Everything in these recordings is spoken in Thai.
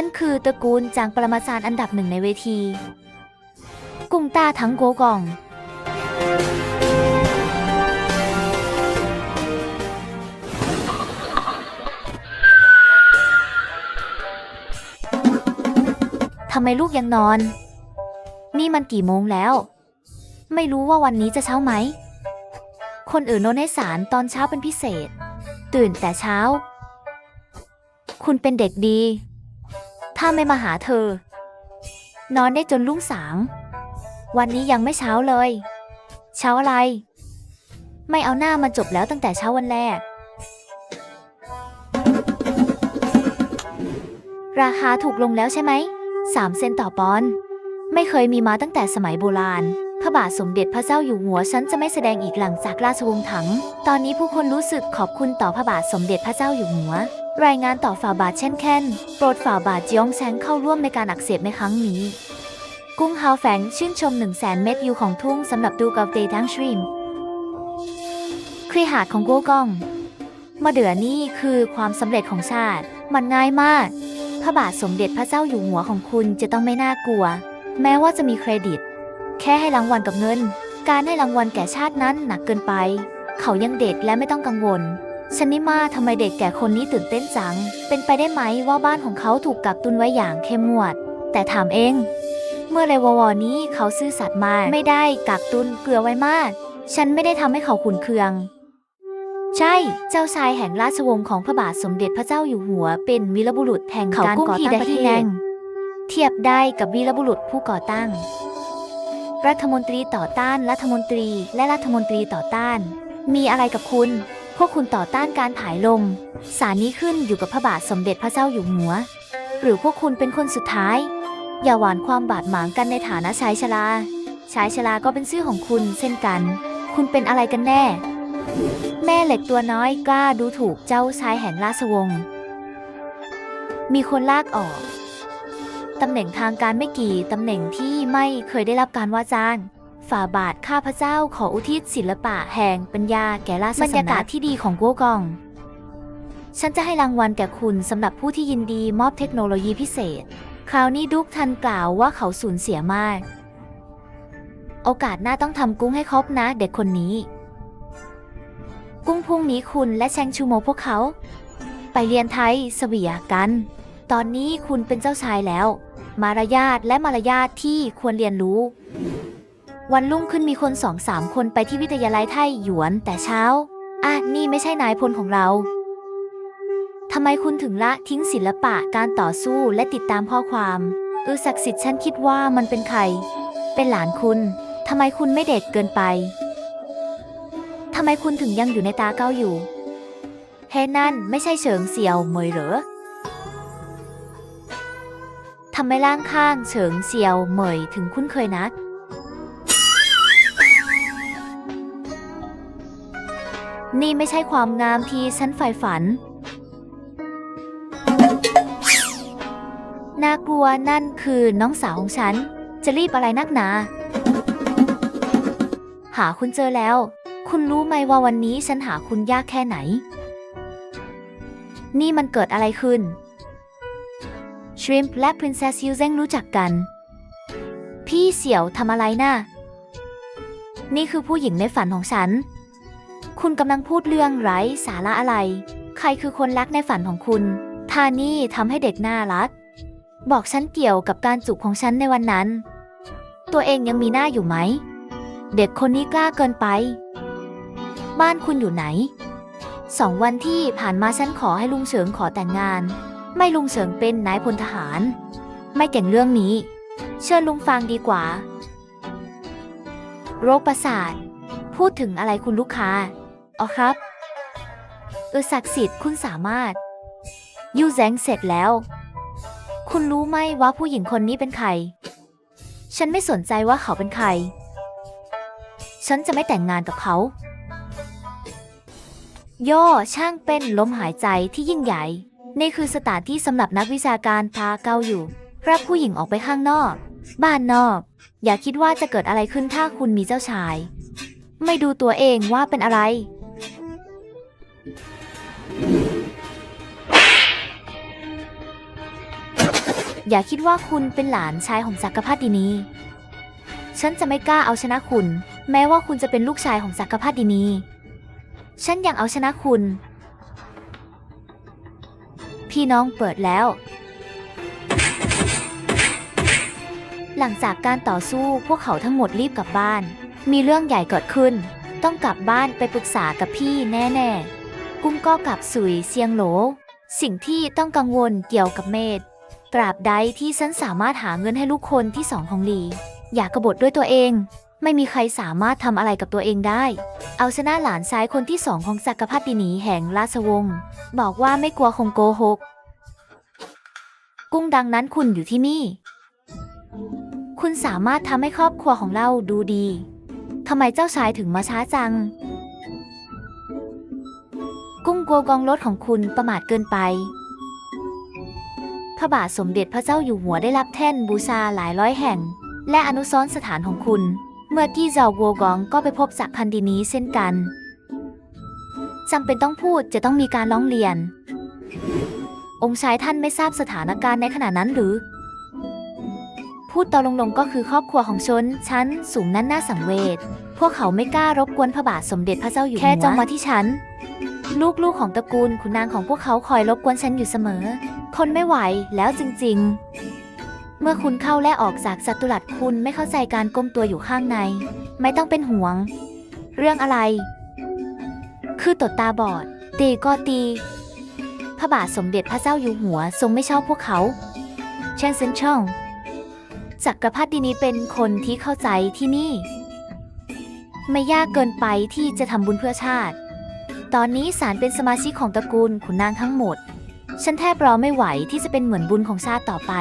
ฉันคือตระกูลจางปรมาจารย์อันดับหนึ่งในเวที กุ้งตาทั้งโกกอง ทำไมลูกยังนอน นี่มันกี่โมงแล้ว ไม่รู้ว่าวันนี้จะเช้าไหม คนอื่นโนนให้สารตอนเช้าเป็นพิเศษ ตื่นแต่เช้า คุณเป็นเด็กดี ถ้าไม่มาหาเธอ นอนได้จนรุ่งสาง วันนี้ยังไม่เช้าเลย เช้าอะไร ไม่เอาหน้ามาจบแล้วตั้งแต่เช้าวันแรก ราคาถูกลงแล้วใช่ไหมสามเซนต่อปอนด์ไม่เคยมีมาตั้งแต่สมัยโบราณ พระบาทสมเด็จพระเจ้าอยู่หัวฉันจะไม่แสดงอีกหลังจากราชวงศ์ถัง ตอนนี้ผู้คนรู้สึกขอบคุณต่อพระบาทสมเด็จพระเจ้าอยู่หัว รายงานต่อฝ่าบาทเช่นแค้นโปรดฝ่าบาทยองแซงเข้าร่วมในการอักเสบในครั้งนี้ กุ้งฮาวแฝงชื่นชม 1 0 0 0 0แสนเม็ดยูของทุ่งสำหรับดูกับเตทั้งชรีมครีหาดของโกกองมาเดือนี่คือความสำเร็จของชาติ มันง่ายมาก พระบาทสมเด็จพระเจ้าอยู่หัวของคุณจะต้องไม่น่ากลัว แม้ว่าจะมีเครดิต แค่ให้รางวัลกับเงิน การให้รางวัลแก่ชาตินั้นหนักเกินไป เขายังเด็กและไม่ต้องกังวล ชนิมาทำไมเด็กแก่คนนี้ตื่นเต้นจัง เป็นไปได้ไหมว่าบ้านของเขาถูกกักตุนไว้อย่างเข้มงวด แต่ถามเอง เมื่อเรววอนี้เขาซื่อสัตย์มากไม่ได้กักตุนเกลือไว้มาก ฉันไม่ได้ทำให้เขาขุนเคือง ใช่ เจ้าชายแห่งราชวงศ์ของพระบาทสมเด็จพระเจ้าอยู่หัว เป็นวีรบุรุษแห่งการก่อตั้งประเทศเทียบได้กับวีรบุรุษผู้ก่อตั้ง รัฐมนตรีต่อต้านรัฐมนตรีและรัฐมนตรีต่อต้าน มีอะไรกับคุณ พวกคุณต่อต้านการผายลม สารนี้ขึ้นอยู่กับพระบาทสมเด็จพระเจ้าอยู่หัว หรือพวกคุณเป็นคนสุดท้าย อย่าหวานความบาดหมางกันในฐานะชายชราชายชราก็เป็นชื่อของคุณเช่นกัน คุณเป็นอะไรกันแน่ แม่เหล็กตัวน้อยกล้าดูถูกเจ้าชายแห่งราชวงศ์ มีคนลากออก ตำแหน่งทางการไม่กี่ตำแหน่งที่ไม่เคยได้รับการว่าจ้าง ฝ่าบาทข้าพเจ้าขออุทิศศิลปะแห่งปัญญาแก่ราชสำนักบรรยากาศที่ดีของกัวกอง ฉันจะให้รางวัลแก่คุณสำหรับผู้ที่ยินดีมอบเทคโนโลยีพิเศษ คราวนี้ดุกทันกล่าวว่าเขาสูญเสียมาก โอกาสหน้าต้องทำกุ้งให้ครบนะเด็กคนนี้ กุ้งพุ่งนี้คุณและแชงชูโมพวกเขา ไปเรียนไทยสวียกัน ตอนนี้คุณเป็นเจ้าชายแล้ว มารยาทและมารยาทที่ควรเรียนรู้ วันรุ่งขึ้นมีคนสองสามคนไปที่วิทยาลัยไทยหยวน แต่เช้า อะ นี่ไม่ใช่นายพลของเรา ทำไมคุณถึงละทิ้งศิลปะการต่อสู้และติดตามข้อความเออศักดิ์สิทธิ์ฉันคิดว่ามันเป็นใคร เป็นหลานคุณ ทำไมคุณไม่เด็กเกินไป ทำไมคุณถึงยังอยู่ในตาเก้าอยู่ เฮ้นั่นไม่ใช่เฉิงเสี่ยวเหมยเหรอทำไมล่างข้างเฉิงเซียวเหมยถึงคุ้นเคยนัก นี่ไม่ใช่ความงามที่ฉันใฝ่ฝัน น่ากลัวนั่นคือน้องสาวของฉัน จะรีบอะไรนักหนา หาคุณเจอแล้ว คุณรู้ไหมว่าวันนี้ฉันหาคุณยากแค่ไหน นี่มันเกิดอะไรขึ้น ชริมป์และ Princess Yu Zheng รู้จักกัน พี่เสี่ยวทำอะไรน่ะนี่คือผู้หญิงในฝันของฉัน คุณกำลังพูดเรื่องไร้สาระอะไร ใครคือคนรักในฝันของคุณ ทานี่ทำให้เด็กน่ารัก บอกฉันเกี่ยวกับการจูบของฉันในวันนั้น ตัวเองยังมีหน้าอยู่ไหม เด็กคนนี้กล้าเกินไป บ้านคุณอยู่ไหน สองวันที่ผ่านมาฉันขอให้ลุงเฉิงขอแต่งงาน ไม่ลุงเฉิงเป็นนายพลทหาร ไม่เก่งเรื่องนี้ เชิญลุงฟังดีกว่า โรคประสาท พูดถึงอะไรคุณลูกค้า อ๋อครับ เออศักดิ์สิทธิ์คุณสามารถ ยูแซงเสร็จแล้ว คุณรู้ไหมว่าผู้หญิงคนนี้เป็นใคร ฉันไม่สนใจว่าเขาเป็นใคร ฉันจะไม่แต่งงานกับเขา ย่อช่างเป็นลมหายใจที่ยิ่งใหญ่ นี่คือสถานที่สำหรับนักวิชาการพาเกาอยู่รับผู้หญิงออกไปข้างนอก บ้านนอก อย่าคิดว่าจะเกิดอะไรขึ้นถ้าคุณมีเจ้าชาย ไม่ดูตัวเองว่าเป็นอะไร อย่าคิดว่าคุณเป็นหลานชายของจักรพรรดินี ฉันจะไม่กล้าเอาชนะคุณ แม้ว่าคุณจะเป็นลูกชายของจักรพรรดินี ฉันยังเอาชนะคุณ พี่น้องเปิดแล้ว หลังจากการต่อสู้พวกเขาทั้งหมดรีบกลับบ้าน มีเรื่องใหญ่เกิดขึ้น ต้องกลับบ้านไปปรึกษากับพี่แน่ ๆ กุ้งก็กลับสุยเซียงโหล สิ่งที่ต้องกังวลเกี่ยวกับเมธตราบใดที่ฉันสามารถหาเงินให้ลูกคนที่สองของหลี อย่ากกบฏด้วยตัวเอง ไม่มีใครสามารถทำอะไรกับตัวเองได้ เอาชนะหลานชายคนที่สองของจักรพรรดินีแห่งราชวงศ์บอกว่าไม่กลัวคงโกหก กุ้งดังนั้นคุณอยู่ที่นี่ คุณสามารถทำให้ครอบครัวของเราดูดีทำไมเจ้าชายถึงมาช้าจัง กุ้งกลัวกองรถของคุณประมาทเกินไป พระบาทสมเด็จพระเจ้าอยู่หัวได้รับแท่นบูชาหลายร้อยแห่ง และอนุสรณ์สถานของคุณ เมื่อกี้เจ้ากัวกองก็ไปพบจักพันดินีเช่นกันจำเป็นต้องพูดจะต้องมีการร้องเรียน องค์ชายท่านไม่ทราบสถานการณ์ในขณะนั้นหรือ พูดต่อลงๆก็คือครอบครัวของชนชั้นสูงนั้นน่าสังเวชพวกเขาไม่กล้ารบกวนพระบาทสมเด็จพระเจ้าอยู่หัวแค่จ้องมาที่ฉัน ลูกๆของตระกูลขุนนางของพวกเขาคอยรบกวนฉันอยู่เสมอคนไม่ไหวแล้วจริงๆ เมื่อคุณเข้าและออกจากจัตุรัสคุณไม่เข้าใจการก้มตัวอยู่ข้างใน ไม่ต้องเป็นห่วง เรื่องอะไร คือตดตาบอด ตีก็ตี พระบาทสมเด็จพระเจ้าอยู่หัวทรงไม่ชอบพวกเขาเชนเซนช่องจักรพรรดินีเป็นคนที่เข้าใจที่นี่ ไม่ยากเกินไปที่จะทำบุญเพื่อชาติ ตอนนี้สารเป็นสมาชิกของตระกูลขุนนางทั้งหมด ฉันแทบรอไม่ไหวที่จะเป็นเหมือนบุญของชาติต่อไป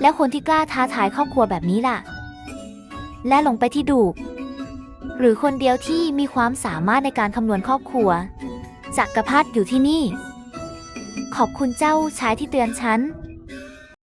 แล้วคนที่กล้าท้าทายครอบครัวแบบนี้ล่ะ และลงไปที่ดูกหรือคนเดียวที่มีความสามารถในการคำนวณครอบครัว จักรพรรดิอยู่ที่นี่ ขอบคุณเจ้าชายที่เตือนฉัน